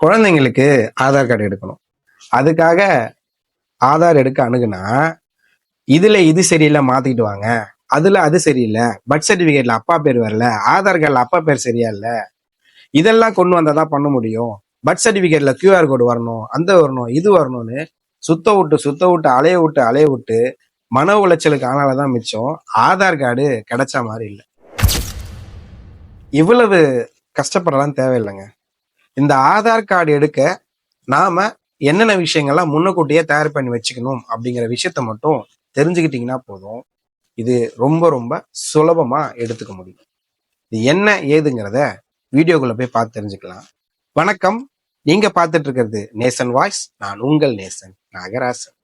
குழந்தைங்களுக்கு ஆதார் கார்டு எடுக்கணும். அதுக்காக ஆதார் எடுக்க அணுகுனா இதுல இது சரியில்லை மாத்திக்கிட்டு வாங்க. அதுல அது சரியில்லை பர்த் சர்டிபிகேட்ல அப்பா பேர் வரல ஆதார் கார்டில் அப்பா பேர் சரியா இல்ல இதெல்லாம் கொண்டு வந்தாதான் பண்ண முடியும். பர்த் சர்டிபிகேட்ல கியூஆர் கோடு வரணும் அந்த வரணும் இது வரணும்னு சுத்த விட்டு சுத்த விட்டு அலைய விட்டு அலைய விட்டு மன உளைச்சலுக்கு ஆனாலதான் மிச்சம். ஆதார் கார்டு கிடைச்ச மாதிரி இல்லை. இவ்வளவு கஷ்டப்படலாம் தேவையில்லைங்க. இந்த ஆதார் கார்டு எடுக்க நாம என்னென்ன விஷயங்கள்லாம் முன்னக்கூட்டியே தயார் பண்ணி வச்சுக்கணும் அப்படிங்கிற விஷயத்த மட்டும் தெரிஞ்சுக்கிட்டீங்கன்னா போதும். இது ரொம்ப ரொம்ப சுலபமா எடுத்துக்க முடியும். இது என்ன ஏதுங்கிறத வீடியோக்குள்ள போய் பார்த்து தெரிஞ்சுக்கலாம். வணக்கம். நீங்க பார்த்துட்டு இருக்கிறது நேசன் வாய்ஸ். நான் உங்கள் நேசன் நாகராசன்.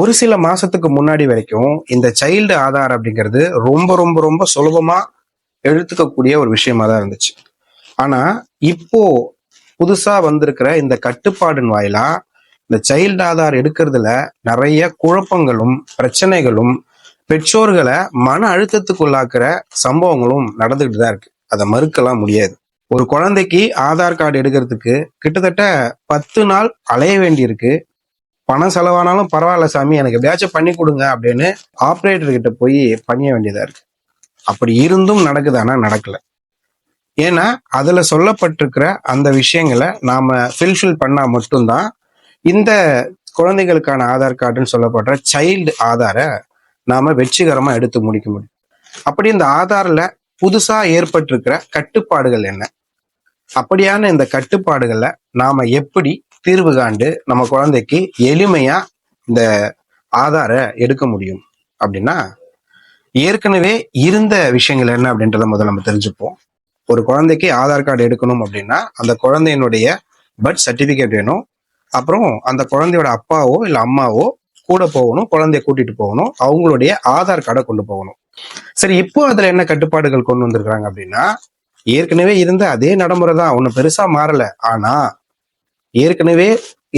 ஒரு சில மாசத்துக்கு முன்னாடி வரைக்கும் இந்த சைல்டு ஆதார் அப்படிங்கிறது ரொம்ப ரொம்ப ரொம்ப சுலபமா எடுத்துக்கக்கூடிய ஒரு விஷயமா தான் இருந்துச்சு. ஆனா இப்போ புதுசா வந்திருக்கிற இந்த கட்டுப்பாடின் வாயிலா இந்த சைல்டு ஆதார் எடுக்கிறதுல நிறைய குழப்பங்களும் பிரச்சனைகளும் பெற்றோர்களை மன அழுத்தத்துக்குள்ளாக்குற சம்பவங்களும் நடந்துகிட்டு தான் இருக்கு. அதை மறுக்கலாம் முடியாது. ஒரு குழந்தைக்கு ஆதார் கார்டு எடுக்கிறதுக்கு கிட்டத்தட்ட பத்து நாள் அலைய வேண்டியிருக்கு. பணம் செலவானாலும் பரவாயில்ல சாமி எனக்கு ஏதாச்சும் பண்ணி கொடுங்க அப்படின்னு ஆப்ரேட்டர் கிட்ட போய் பண்ணிய வேண்டியதா இருக்கு. அப்படி இருந்தும் நடக்குதானா நடக்கல. ஏன்னா அதுல சொல்லப்பட்டிருக்கிற அந்த விஷயங்களை நாம ஃபில்ஃபில் பண்ணா மட்டும்தான் இந்த குழந்தைகளுக்கான ஆதார் கார்டுன்னு சொல்லப்படுற சைல்டு ஆதாரை நாம வெற்றிகரமா எடுத்து முடிக்க முடியும். அப்படி இந்த ஆதாரில் புதுசா ஏற்பட்டிருக்கிற கட்டுப்பாடுகள் என்ன? அப்படியான இந்த கட்டுப்பாடுகளை நாம எப்படி தீர்வு காண்டு நம்ம குழந்தைக்கு எளிமையா இந்த ஆதாரை எடுக்க முடியும். அப்படின்னா ஏற்கனவே இருந்த விஷயங்கள் என்ன அப்படின்றத முதல்ல நம்ம தெரிஞ்சுப்போம். ஒரு குழந்தைக்கு ஆதார் கார்டு எடுக்கணும் அப்படின்னா அந்த குழந்தையினுடைய பர்த் சர்டிபிகேட் வேணும். அப்புறம் அந்த குழந்தையோட அப்பாவோ இல்ல அம்மாவோ கூட போகணும் குழந்தைய கூட்டிட்டு போகணும் அவங்களுடைய ஆதார் கார்டை கொண்டு போகணும். சரி இப்போ அதுல என்ன கட்டுப்பாடுகள் கொண்டு வந்திருக்கிறாங்க அப்படின்னா ஏற்கனவே இருந்த அதே நடைமுறை தான் ஒன்றும் பெருசா மாறல. ஆனா ஏற்கனவே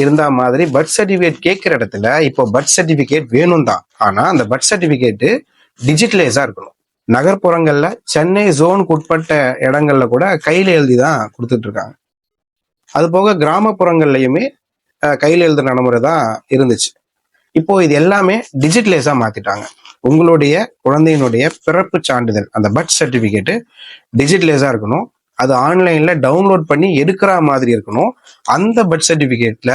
இருந்தா மாதிரி பர்த் சர்டிபிகேட் கேட்கிற இடத்துல இப்போ பர்த் சர்டிபிகேட் வேணும் தான் ஆனா அந்த பர்த் சர்டிபிகேட்டு டிஜிட்டலைஸா இருக்கணும். நகர்ப்புறங்கள்ல சென்னை ஜோனுக்கு உட்பட்ட இடங்கள்ல கூட கையில எழுதி தான் கொடுத்துட்டு இருக்காங்க. அது போக கிராமப்புறங்கள்லயுமே கையில் எழுதுற நடைமுறை தான் இருந்துச்சு. இப்போ இது எல்லாமே டிஜிட்டலைஸா மாத்திட்டாங்க. உங்களுடைய குழந்தையினுடைய பிறப்பு சான்றிதழ் அந்த பர்த் சர்டிபிகேட்டு டிஜிட்டலைஸா இருக்கணும். அது ஆன்லைன்ல டவுன்லோட் பண்ணி எடுக்கிற மாதிரி இருக்கணும். அந்த பர்த் சர்டிபிகேட்ல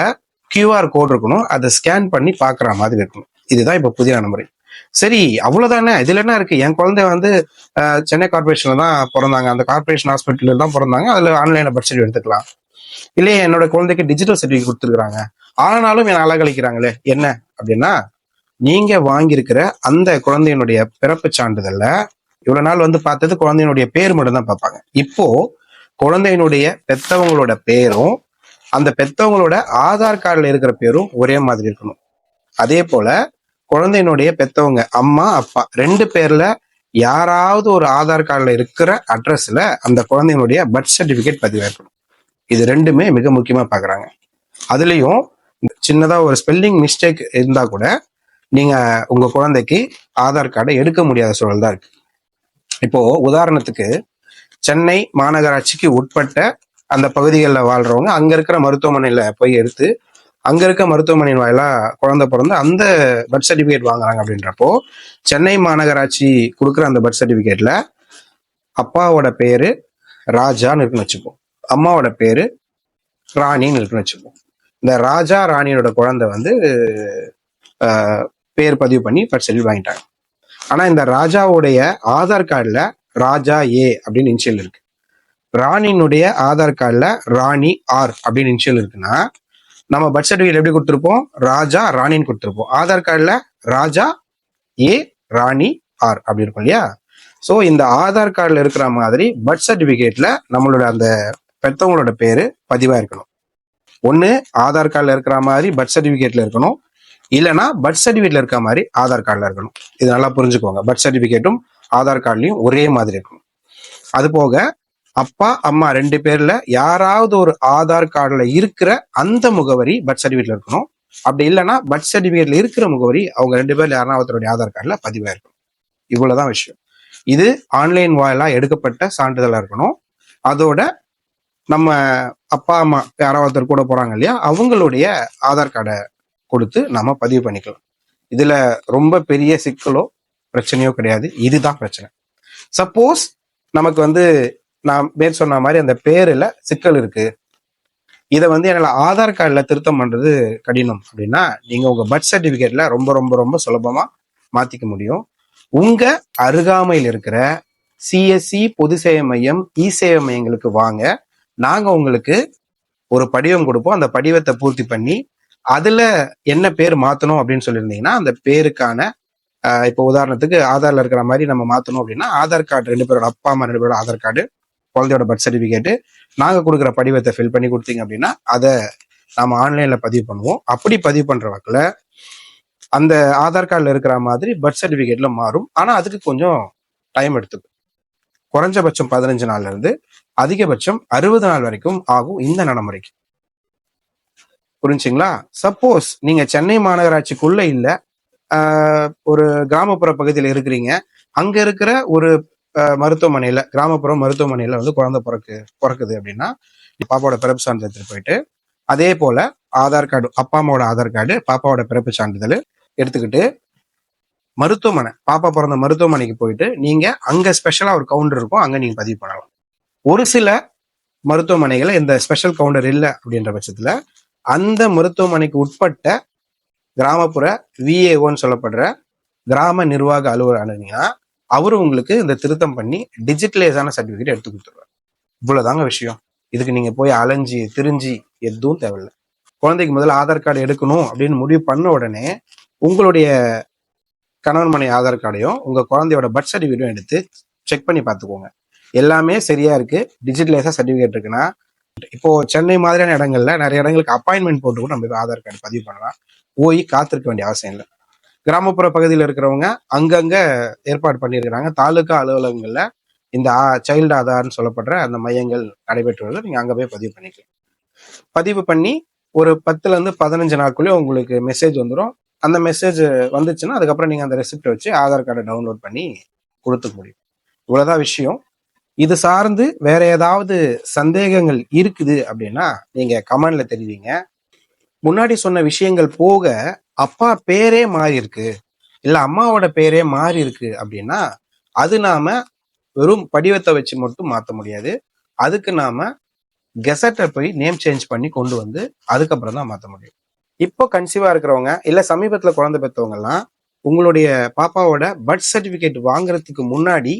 கியூஆர் கோட் இருக்கணும். அதை ஸ்கேன் பண்ணி பார்க்குற மாதிரி இருக்கணும். இதுதான் இப்போ புதிய நடைமுறை. சரி அவ்வளவுதானே? இதுல என்ன இருக்கு? என் குழந்தை வந்து சென்னை கார்பரேஷன்ல தான் பிறந்தாங்க. அந்த கார்பரேஷன் ஹாஸ்பிட்டலில் தான் பிறந்தாங்க. அதுல ஆன்லைன்ல பர்த் சர்டிஃபிகேட் எடுத்துக்கலாம். இல்லையே என்னோட குழந்தைக்கு டிஜிட்டல் சர்டிஃபிகேட் கொடுத்துருக்காங்க ஆனாலும் என் அழகழிக்கிறாங்களே? என்ன? அப்படின்னா நீங்க வாங்கியிருக்கிற அந்த குழந்தையினுடைய பிறப்பு சான்றிதழ்ல இவ்வளவு நாள் வந்து பார்த்தது குழந்தையினுடைய பேர் மட்டும் தான் பார்ப்பாங்க. இப்போ குழந்தையினுடைய பெத்தவங்களோட பேரும் அந்த பெத்தவங்களோட ஆதார் கார்டில் இருக்கிற பேரும் ஒரே மாதிரி இருக்கணும். அதே போல குழந்தையினுடைய பெத்தவங்க அம்மா அப்பா ரெண்டு பேர்ல யாராவது ஒரு ஆதார் கார்டில் இருக்கிற அட்ரஸ்ல அந்த குழந்தையினுடைய பர்த் சர்டிபிகேட் பதிவாயிருக்கணும் இது ரெண்டுமே மிக முக்கியமா பாக்குறாங்க. அதுலயும் சின்னதா ஒரு ஸ்பெல்லிங் மிஸ்டேக் இருந்தா கூட நீங்க உங்க குழந்தைக்கு ஆதார் கார்டை எடுக்க முடியாத சூழல் தான் இருக்கு. இப்போ உதாரணத்துக்கு சென்னை மாநகராட்சிக்கு உட்பட்ட அந்த பகுதிகளில் வாழ்றவங்க அங்க இருக்கிற மருத்துவமனையில போய் எடுத்து அங்க இருக்க மருத்துவமனையின் வாயிலா குழந்தை பிறந்து அந்த பர்த் சர்டிபிகேட் வாங்குறாங்க அப்படின்றப்போ சென்னை மாநகராட்சி கொடுக்குற அந்த பர்த் சர்டிபிகேட்ல அப்பாவோட பேரு ராஜான்னு இருக்குன்னு வச்சுப்போம். அம்மாவோட பேரு ராணின்னு இருக்குன்னு வச்சுப்போம். இந்த ராஜா ராணியோட குழந்தை வந்து பேர் பதிவு பண்ணி பர்த் சர்டிஃபிகேட் வாங்கிட்டாங்க. ஆனா இந்த ராஜாவுடைய ஆதார் கார்டுல ராஜா ஏ அப்படின்னு இனிஷியல் இருக்கு. ராணியினுடைய ஆதார் கார்டில் ராணி ஆர் அப்படின்னு இனிஷியல் இருக்குன்னா நம்ம பர்த் சர்டிஃபிகேட் எப்படி கொடுத்துருப்போம்? ராஜா ராணின்னு கொடுத்துருப்போம். ஆதார் கார்டில் ராஜா ஏ ராணி ஆர் அப்படி இருக்கும் இல்லையா? ஸோ இந்த ஆதார் கார்டில் இருக்கிற மாதிரி பர்த் சர்டிஃபிகேட்டில் நம்மளோட அந்த பெற்றவங்களோட பேர் பதிவாக இருக்கணும். ஒன்று ஆதார் கார்டில் இருக்கிற மாதிரி பர்த் சர்டிஃபிகேட்டில் இருக்கணும். இல்லைன்னா பர்த் சர்டிஃபிகேட்டில் இருக்கிற மாதிரி ஆதார் கார்டில் இருக்கணும். இது நல்லா புரிஞ்சுக்கோங்க. பர்த் சர்டிஃபிகேட்டும் ஆதார் கார்டுலையும் ஒரே மாதிரி இருக்கணும் அது போக அப்பா அம்மா ரெண்டு பேர்ல யாராவது ஒரு ஆதார் கார்டுல இருக்கிற அந்த முகவரி பர்த் சர்டிஃபிகேட்ல இருக்கணும். அப்படி இல்லைன்னா பர்த் சர்டிபிகேட்ல இருக்கிற முகவரி அவங்க ரெண்டு பேர்ல யாருன்னா ஒருத்தருடைய ஆதார் கார்டுல பதிவா இருக்கும். இவ்வளவுதான் விஷயம். இது ஆன்லைன் வாயிலா எடுக்கப்பட்ட சான்றிதழா இருக்கணும். அதோட நம்ம அப்பா அம்மா யாராவது ஒருத்தர் கூட போறாங்க இல்லையா அவங்களுடைய ஆதார் கார்டை கொடுத்து நம்ம பதிவு பண்ணிக்கலாம். இதுல ரொம்ப பெரிய சிக்கலோ பிரச்சனையோ கிடையாது. இதுதான் பிரச்சனை. சப்போஸ் நமக்கு வந்து நான் பேர் சொன்ன மாதிரி அந்த பேர்ல சிக்கல் இருக்கு. இதை வந்து என்னால ஆதார் கார்டில் திருத்தம் பண்றது கடினம் அப்படின்னா நீங்க உங்க பர்த் சர்டிபிகேட்ல ரொம்ப ரொம்ப ரொம்ப சுலபமா மாத்திக்க முடியும். உங்க அருகாமையில் இருக்கிற சிஎஸ்சி பொது சேவை மையம் இ சேவை மையங்களுக்கு வாங்க. நாங்க உங்களுக்கு ஒரு படிவம் கொடுப்போம். அந்த படிவத்தை பூர்த்தி பண்ணி அதுல என்ன பேர் மாத்தணும் அப்படின்னு சொல்லியிருந்தீங்கன்னா அந்த பேருக்கான இப்போ உதாரணத்துக்கு ஆதார்ல இருக்கிற மாதிரி நம்ம மாத்தணும் அப்படின்னா ஆதார் கார்டு ரெண்டு பேரோட அப்பா அம்மா ரெண்டு பேரோட ஆதார் கார்டு குழந்தையோட பர்த் சர்டிஃபிகேட்டு நாங்க கொடுக்குற படிவத்தை ஃபில் பண்ணி கொடுத்தீங்க அப்படின்னா அதை நாம ஆன்லைன்ல பதிவு பண்ணுவோம். அப்படி பதிவு பண்ற வாக்குல அந்த ஆதார் கார்டில் இருக்கிற மாதிரி பர்த் சர்டிஃபிகேட்டில் மாறும். ஆனால் அதுக்கு கொஞ்சம் டைம் எடுத்துக்கும். குறைஞ்சபட்சம் பதினஞ்சு நாள்ல இருந்து அதிகபட்சம் அறுபது நாள் வரைக்கும் ஆகும் இந்த நடைமுறைக்கு. புரிஞ்சுங்களா? சப்போஸ் நீங்க சென்னை மாநகராட்சிக்குள்ள இல்ல ஒரு கிராமப்புற பகுதியில் இருக்கிறீங்க. அங்க இருக்கிற ஒரு மருத்துவமனையில கிராமப்புற மருத்துவமனையில வந்து குழந்தை பிறக்கு பிறக்குது அப்படின்னா பாப்பாவோட பிறப்பு சான்றிதழ் எடுத்துட்டு போயிட்டு அதே போல ஆதார் கார்டு அப்பா அம்மாவோட ஆதார் கார்டு பாப்பாவோட பிறப்பு சான்றிதழ் எடுத்துக்கிட்டு மருத்துவமனை பாப்பா பிறந்த மருத்துவமனைக்கு போயிட்டு நீங்க அங்க ஸ்பெஷலா ஒரு கவுண்டர் இருக்கும் அங்க நீங்க பதிவு பண்ணலாம். ஒரு சில மருத்துவமனைகள் இந்த ஸ்பெஷல் கவுண்டர் இல்லை அப்படின்ற பட்சத்துல அந்த மருத்துவமனைக்கு உட்பட்ட கிராமப்புற விஏஓன்னு சொல்லப்படுற கிராம நிர்வாக அலுவலர் அணுகுனீங்கன்னா அவரு உங்களுக்கு இந்த திருத்தம் பண்ணி டிஜிட்டலைஸான சர்டிஃபிகேட் எடுத்து கொடுத்துருவார். இவ்வளோதாங்க விஷயம். இதுக்கு நீங்க போய் அலைஞ்சி திரிஞ்சு எதுவும் தேவையில்லை. குழந்தைக்கு முதல்ல ஆதார் கார்டு எடுக்கணும் அப்படின்னு முடிவு பண்ண உடனே உங்களுடைய கணவன் மனை ஆதார் கார்டையும் உங்க குழந்தையோட பர்த் சர்டிஃபிகேட்டும் எடுத்து செக் பண்ணி பார்த்துக்கோங்க. எல்லாமே சரியா இருக்கு. டிஜிட்டலைஸா சர்டிஃபிகேட் இருக்குன்னா இப்போ சென்னை மாதிரியான இடங்கள்ல நிறைய இடங்களுக்கு அப்பாயின்மெண்ட் போட்டு கூட நம்ம ஆதார் கார்டு பதிவு பண்ணலாம். போய் காத்திருக்க வேண்டிய அவசியம் இல்லை. கிராமப்புற பகுதியில் இருக்கிறவங்க அங்கங்க ஏற்பாடு பண்ணியிருக்கிறாங்க. தாலுகா அலுவலகங்கள்ல இந்த சைல்டு ஆதார்னு சொல்லப்படுற அந்த மையங்கள் நடைபெற்று வருது நீங்க அங்க போய் பதிவு பண்ணிக்கலாம். பதிவு பண்ணி ஒரு பத்துல இருந்து பதினஞ்சு நாட்குள்ளேயே உங்களுக்கு மெசேஜ் வந்துடும் அந்த மெசேஜ் வந்துச்சுன்னா அதுக்கப்புறம் நீங்க அந்த ரெசிப்டை வச்சு ஆதார் கார்டை டவுன்லோட் பண்ணி கொடுத்துக்க முடியும். இவ்வளவுதான் விஷயம். இது சார்ந்து வேற ஏதாவது சந்தேகங்கள் இருக்குது அப்படின்னா நீங்க கமெண்ட்ல தெரிவிங்க. முன்னாடி சொன்ன விஷயங்கள் போக அப்பா பேரே மாறி இருக்கு இல்ல அம்மாவோட பேரே மாறி இருக்கு அப்படின்னா அது நாம வெறும் படிவத்தை வச்சு மட்டும் மாற்ற முடியாது. அதுக்கு நாம கெசட்டை போய் நேம் சேஞ்ச் பண்ணி கொண்டு வந்து அதுக்கப்புறம் தான் மாற்ற முடியும். இப்போ கன்சீவா இருக்கிறவங்க இல்ல சமீபத்துல குழந்தை பெற்றவங்கலாம் உங்களுடைய பாப்பாவோட பர்த் சர்டிபிகேட் வாங்குறதுக்கு முன்னாடி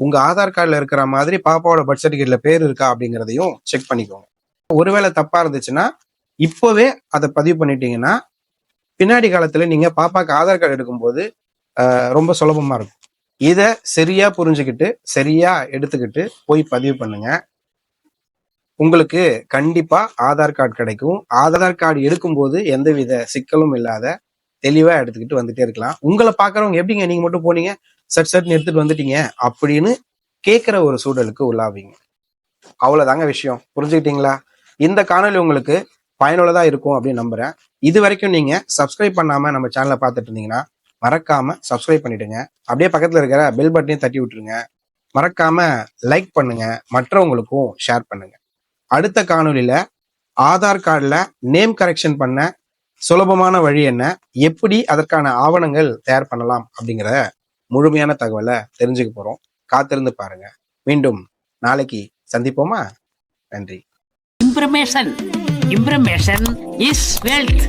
உங்க ஆதார் கார்டில் இருக்கிற மாதிரி பாப்பாவோட பர்த் சர்டிஃபிகேட்ல பேர் இருக்கா அப்படிங்கிறதையும் செக் பண்ணிக்கோங்க. ஒருவேளை தப்பா இருந்துச்சுன்னா இப்போவே அதை பதிவு பண்ணிட்டீங்கன்னா பின்னாடி காலத்தில் நீங்கள் பாப்பாக்கு ஆதார் கார்டு எடுக்கும்போது ரொம்ப சுலபமாக இருக்கும். இதை சரியாக புரிஞ்சுக்கிட்டு சரியாக எடுத்துக்கிட்டு போய் பதிவு பண்ணுங்க. உங்களுக்கு கண்டிப்பாக ஆதார் கார்டு கிடைக்கும். ஆதார் கார்டு எடுக்கும்போது எந்தவித சிக்கலும் இல்லாத தெளிவாக எடுத்துக்கிட்டு வந்துட்டே இருக்கலாம். உங்களை பார்க்குறவங்க எப்படிங்க நீங்கள் மட்டும் போனீங்க? சட் சட்னு எடுத்துகிட்டு வந்துட்டீங்க அப்படின்னு கேட்குற ஒரு சூழலுக்கு உள்ளாவீங்க. அவ்வளோதாங்க விஷயம். புரிஞ்சுக்கிட்டீங்களா? இந்த காணொளி உங்களுக்கு பயனுள்ளதாக இருக்கும் அப்படின்னு நம்புறேன். இது வரைக்கும் நீங்கள் சப்ஸ்கிரைப் பண்ணாமல் நம்ம சேனலை பார்த்துட்டு இருந்தீங்கன்னா மறக்காம சப்ஸ்கிரைப் பண்ணிடுங்க. அப்படியே பக்கத்தில் இருக்கிற பெல் பட்டனையும் தட்டி விட்டுருங்க. மறக்காம லைக் பண்ணுங்க. மற்றவங்களுக்கும் ஷேர் பண்ணுங்க. அடுத்த காணொலியில் ஆதார் கார்டில் நேம் கரெக்ஷன் பண்ண சுலபமான வழி என்ன? எப்படி அதற்கான ஆவணங்கள் தயார் பண்ணலாம்? அப்படிங்கிற முழுமையான தகவலை தெரிஞ்சுக்க போகிறோம் காத்திருந்து பாருங்க. மீண்டும் நாளைக்கு சந்திப்போமா? நன்றி. Information ഇംപ്രമേഷൻ is wealth